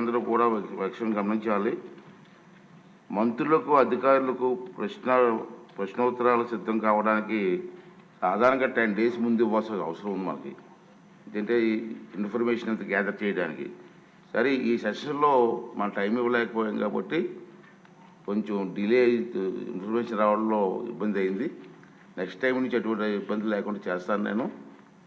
అందరూ కూడా విషయం గమనించాలి. మంత్రులకు అధికారులకు ప్రశ్న ప్రశ్నోత్తరాలు సిద్ధం కావడానికి సాధారణంగా టెన్ డేస్ ముందు ఇవ్వాల్సిన అవసరం ఉంది మనకి ఏంటంటే ఈ ఇన్ఫర్మేషన్ అంతా గ్యాదర్ చేయడానికి. సరే ఈ సెషన్లో మన టైం ఇవ్వలేకపోయాం కాబట్టి కొంచెం డిలే ఇన్ఫర్మేషన్ రావడంలో ఇబ్బంది అయింది. నెక్స్ట్ టైం నుంచి ఎటువంటి ఇబ్బంది లేకుండా చేస్తాను నేను.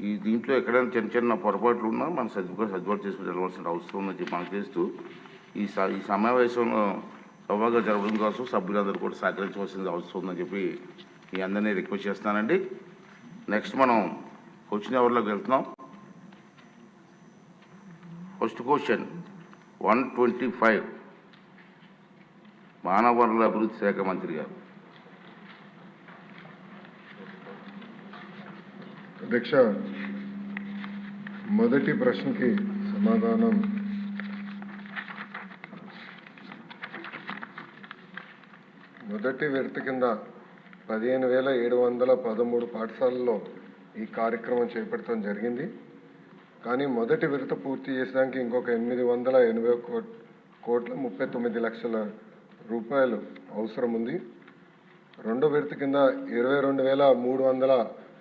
ఈ దీంట్లో ఎక్కడైనా చిన్న చిన్న పొరపాట్లు ఉన్నా మనం సర్దుబాటు సర్దుబాటు చేసుకుని వెళ్ళవలసిన అవసరం ఉందని చెప్పి మనం చేస్తూ ఈ స ఈ సమావేశంలో సభగా జరగడం కోసం సభ్యులందరూ కూడా సహకరించవలసిన అవసరం ఉందని చెప్పి మీ అందరినీ రిక్వెస్ట్ చేస్తానండి నెక్స్ట్ మనం క్వశ్చన్ అవర్లోకి వెళ్తున్నాం? First question one twenty five మానవ వనరుల అభివృద్ధి శాఖ మంత్రి గారు. అధ్యక్ష మొదటి ప్రశ్నకి సమాధానం. మొదటి విడత కింద పదిహేను వేల ఏడు వందల పదమూడు పాఠశాలల్లో ఈ కార్యక్రమం చేపట్టడం జరిగింది. కానీ మొదటి విడత పూర్తి చేసడానికి ఇంకొక ఎనిమిది వందల ఎనభై కోట్ కోట్ల ముప్పై తొమ్మిది లక్షల రూపాయలు అవసరం ఉంది రెండో విడత కింద ఇరవై రెండు వేల మూడు వందల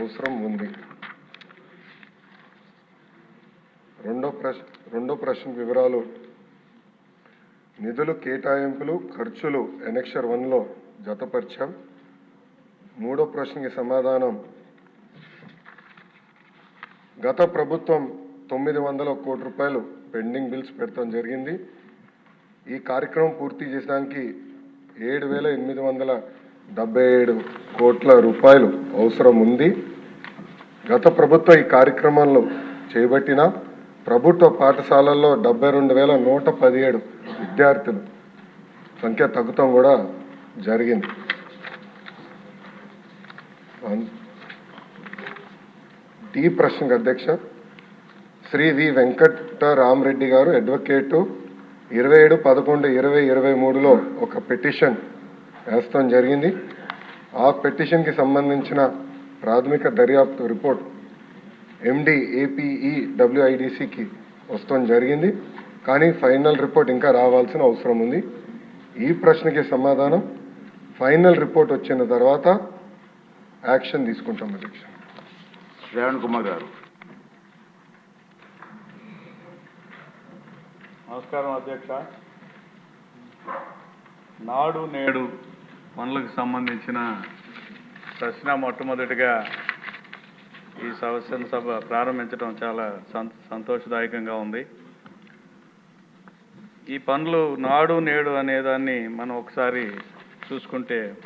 అవసరం ఉంది. రెండో ప్రశ్న రెండో ప్రశ్న వివరాలు. నిధులు కేటాయింపులు ఖర్చులు ఎనెక్షర్ వన్లో జతపరిచాం. మూడో ప్రశ్నకి సమాధానం. గత ప్రభుత్వం తొమ్మిది వందల కోటి రూపాయలు పెండింగ్ బిల్స్ పెట్టడం జరిగింది. ఈ కార్యక్రమం పూర్తి చేసడానికి ఏడు వేల ఎనిమిది వందల డెబ్బై ఏడు కోట్ల రూపాయలు అవసరం ఉంది గత ప్రభుత్వం ఈ కార్యక్రమంలో చేపట్టిన ప్రభుత్వ పాఠశాలల్లో డెబ్బై రెండు వేల నూట పదిహేడు విద్యార్థులు సంఖ్య తగ్గుతాం కూడా జరిగింది. డి ప్రశ్నకు అధ్యక్ష శ్రీ వి వెంకట రామరెడ్డి గారు అడ్వకేటు. ఇరవై ఏడు పదకొండు ఇరవై ఇరవై మూడులో ఒక పిటిషన్ వేస్తాం జరిగింది. ఆ పిటిషన్కి సంబంధించిన ప్రాథమిక దర్యాప్తు రిపోర్ట్ ఎండి ఏపీఈ డబ్ల్యూఐడిసికి వస్తాం జరిగింది. కానీ ఫైనల్ రిపోర్ట్ ఇంకా రావాల్సిన అవసరం ఉంది. ఈ ప్రశ్నకి సమాధానం ఫైనల్ రిపోర్ట్ వచ్చిన తర్వాత యాక్షన్ తీసుకుంటాం అధ్యక్ష. శ్రావణ్ కుమార్ గారు. నమస్కారం అధ్యక్ష. నాడు నేడు పనులకు సంబంధించిన ప్రశ్న మొట్టమొదటిగా ఈ శాసన సభ ప్రారంభించడం చాలా సంతోషదాయకంగా ఉంది. ఈ పనులు నాడు నేడు అనేదాన్ని మనం ఒకసారి చూసుకుంటే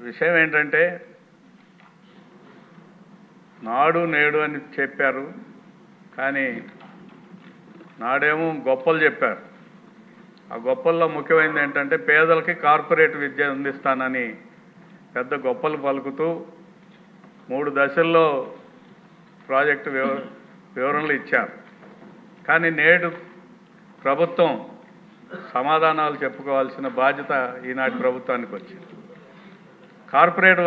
విషయం ఏంటంటే నాడు నేడు అని చెప్పారు కానీ నాడేమో గొప్పలు చెప్పారు. ఆ గొప్పల్లో ముఖ్యమైనది ఏంటంటే పేదలకి కార్పొరేట్ విద్య అందిస్తానని పెద్ద గొప్పలు పలుకుతూ మూడు దశల్లో ప్రాజెక్టు వివ వివరణలు ఇచ్చారు. కానీ నేడు ప్రభుత్వం సమాధానాలు చెప్పుకోవాల్సిన బాధ్యత ఈనాటి ప్రభుత్వానికి వచ్చింది. కార్పొరేట్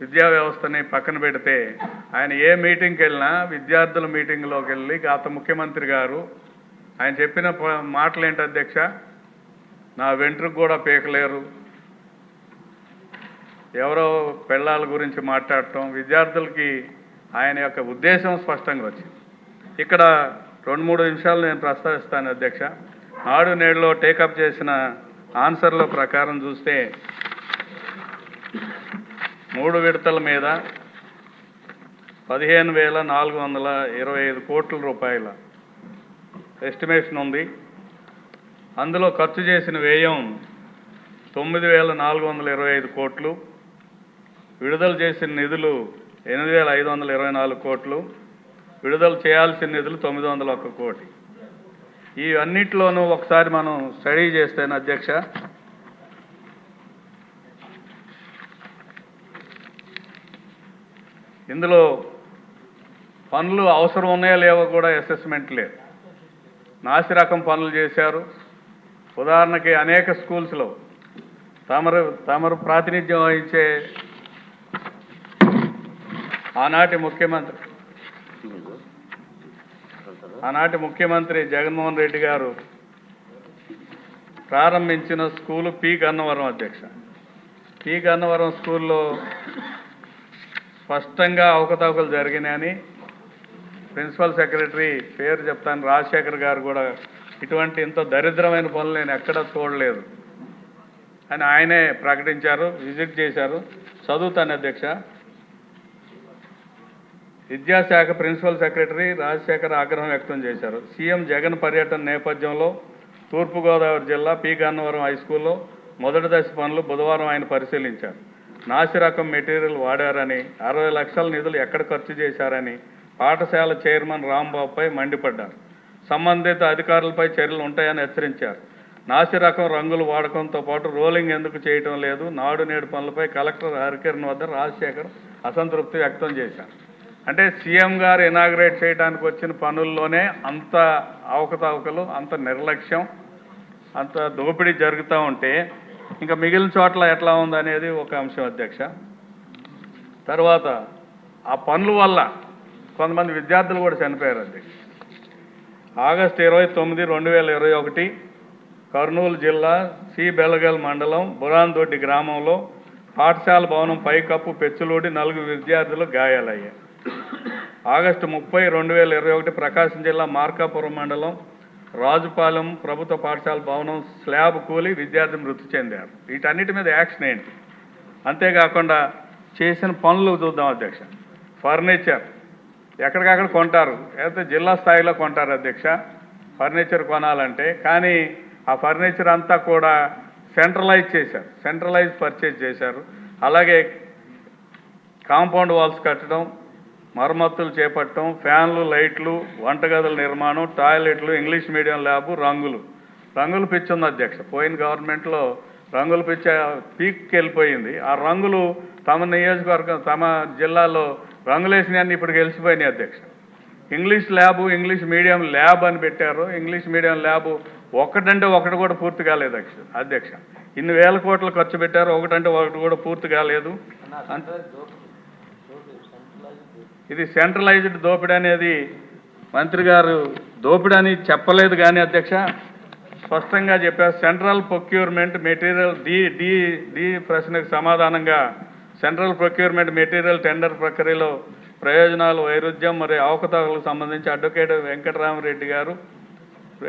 విద్యా వ్యవస్థని పక్కన పెడితే ఆయన ఏ మీటింగ్కి వెళ్ళినా విద్యార్థుల మీటింగ్లోకి వెళ్ళి గత ముఖ్యమంత్రి గారు ఆయన చెప్పిన ప- మాటలు ఏంటి అధ్యక్ష? నా వెంట్రుకు కూడా పీకలేరు. ఎవరో పెళ్ళాల గురించి మాట్లాడటం విద్యార్థులకి ఆయన యొక్క ఉద్దేశం స్పష్టంగా వచ్చింది. ఇక్కడ రెండు మూడు నిమిషాలు నేను ప్రస్తావిస్తాను అధ్యక్ష. నాడు నేడులో టేకప్ చేసిన ఆన్సర్ల ప్రకారం చూస్తే మూడు విడతల మీద పదిహేను వేల నాలుగు వందల ఇరవై ఐదు కోట్ల రూపాయల ఎస్టిమేషన్ ఉంది. అందులో ఖర్చు చేసిన వ్యయం తొమ్మిది వేల నాలుగు వందల ఇరవై ఐదు కోట్లు. విడుదల చేసిన నిధులు ఎనిమిది వేల ఐదు వందల ఇరవై నాలుగు కోట్లు. విడుదల చేయాల్సిన నిధులు తొమ్మిది వందల ఒక్క కోటి. ఈ ఒకసారి మనం స్టడీ చేస్తేనే అధ్యక్ష. ఇందులో పనులు అవసరం ఉన్నాయా లేవో కూడా అసెస్మెంట్ లేదు. నాసి రకం పనులు చేశారు. ఉదాహరణకి అనేక స్కూల్స్లో తమరు తమరు ప్రాతినిధ్యం వహించే ఆనాటి ముఖ్యమంత్రి ఆనాటి ముఖ్యమంత్రి జగన్మోహన్ రెడ్డి గారు ప్రారంభించిన స్కూలు పి గన్నవరం అధ్యక్ష. పి గన్నవరం స్కూల్లో స్పష్టంగా అవకతవకలు జరిగినాయని ప్రిన్సిపల్ సెక్రటరీ పేరు చెప్తాను. రాజశేఖర్ గారు కూడా ఇటువంటి ఇంత దరిద్రమైన పనులు నేను ఎక్కడ చూడలేదు. అని ఆయనే ప్రకటించారు విజిట్ చేశారు. చదువుతాను అధ్యక్ష. విద్యాశాఖ ప్రిన్సిపల్ సెక్రటరీ రాజశేఖర్ ఆగ్రహం వ్యక్తం చేశారు. సీఎం జగన్ పర్యటన నేపథ్యంలో తూర్పుగోదావరి జిల్లా పి. గన్నవరం హై స్కూల్లో మొదటి దశ పనులు బుధవారం ఆయన పరిశీలించారు. నాసి రకం మెటీరియల్ వాడారని అరవై లక్షల నిధులు ఎక్కడ ఖర్చు చేశారని పాఠశాల చైర్మన్ రాంబాబుపై మండిపడ్డారు. సంబంధిత అధికారులపై చర్యలు ఉంటాయని హెచ్చరించారు. నాసి రకం రంగులు వాడకంతో పాటు రోలింగ్ ఎందుకు చేయటం లేదు? నాడు నేడు పనులపై కలెక్టర్ హరికిరణ్ వద్ద రాజశేఖర్ అసంతృప్తి వ్యక్తం చేశారు. అంటే సీఎం గారు ఇనాగ్రేట్ చేయడానికి వచ్చిన పనుల్లోనే అంత అవకతవకలు అంత నిర్లక్ష్యం అంత దోపిడీ జరుగుతూ ఉంటే ఇంకా మిగిలిన చోట్ల ఎట్లా ఉందనేది ఒక అంశం అధ్యక్ష. తర్వాత ఆ పనుల వల్ల కొంతమంది విద్యార్థులు కూడా చనిపోయారు అధ్యక్ష ఆగస్టు ఇరవై తొమ్మిది రెండు వేల ఇరవై ఒకటి కర్నూలు జిల్లా సి బెలగల్ మండలం బురాన్దొడ్డి గ్రామంలో పాఠశాల భవనం పైకప్పు పెచ్చులూడి నలుగురు విద్యార్థులు గాయాలయ్యాయి. ఆగస్టు ముప్పై రెండు వేల ఇరవై ఒకటి ప్రకాశం జిల్లా మార్కాపురం మండలం రాజుపాలెం ప్రభుత్వ పాఠశాల భవనం స్లాబ్ కూలి విద్యార్థి మృతి చెందారు. వీటన్నిటి మీద యాక్షన్ ఏంటి? అంతేకాకుండా చేసిన పనులు చూద్దాం అధ్యక్ష. ఫర్నిచర్ ఎక్కడికక్కడ కొంటారు. లేకపోతే జిల్లా స్థాయిలో కొంటారు అధ్యక్ష ఫర్నిచర్ కొనాలంటే కానీ ఆ ఫర్నిచర్ అంతా కూడా సెంట్రలైజ్ చేశారు. సెంట్రలైజ్ పర్చేజ్ చేశారు. అలాగే కాంపౌండ్ వాల్స్ కట్టడం మరమ్మతులు చేపట్టడం ఫ్యాన్లు లైట్లు వంటగదుల నిర్మాణం టాయిలెట్లు ఇంగ్లీష్ మీడియం ల్యాబు రంగులు. రంగులు పిచ్చి ఉంది అధ్యక్ష. పోయిన గవర్నమెంట్లో రంగులు పిచ్చ పీక్కి వెళ్ళిపోయింది ఆ రంగులు తమ నియోజకవర్గం తమ జిల్లాలో రంగులేసినవన్నీ ఇప్పుడు గెలిచిపోయినాయి అధ్యక్ష. English lab English medium lab అని పెట్టారు. ఇంగ్లీష్ మీడియం ల్యాబు ఒకటంటే ఒకటి కూడా పూర్తి కాలేదు అధ్యక్ష అధ్యక్ష. ఇన్ని వేల కోట్లు ఖర్చు పెట్టారు. ఒకటంటే ఒకటి కూడా పూర్తి కాలేదు. ఇది సెంట్రలైజ్డ్ దోపిడీ అనేది మంత్రి గారు దోపిడీ అని చెప్పలేదు కానీ అధ్యక్ష స్పష్టంగా చెప్పారు. Central procurement material D D D ప్రశ్నకు సమాధానంగా సెంట్రల్ ప్రొక్యూర్మెంట్ మెటీరియల్ టెండర్ ప్రక్రియలో ప్రయోజనాలు వైరుధ్యం మరియు అవకతవకలకు సంబంధించి అడ్వకేట్ వెంకటరామరెడ్డి గారు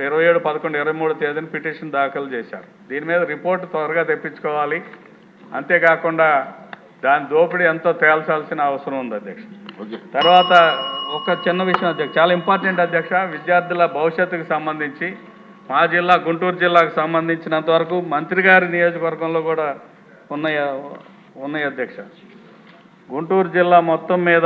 ఇరవై ఏడు పదకొండు ఇరవై మూడు తేదీన పిటిషన్ దాఖలు చేశారు. దీని మీద రిపోర్ట్ త్వరగా తెప్పించుకోవాలి. అంతేకాకుండా దాని దోపిడీ ఎంతో తేల్చాల్సిన అవసరం ఉంది అధ్యక్ష. తర్వాత ఒక చిన్న విషయం అధ్యక్ష. చాలా ఇంపార్టెంట్ అధ్యక్ష. విద్యార్థుల భవిష్యత్తుకు సంబంధించి మా జిల్లా గుంటూరు జిల్లాకు సంబంధించినంత వరకు మంత్రి గారి నియోజకవర్గంలో కూడా ఉన్నాయి ఉన్నాయి అధ్యక్ష. గుంటూరు జిల్లా మొత్తం మీద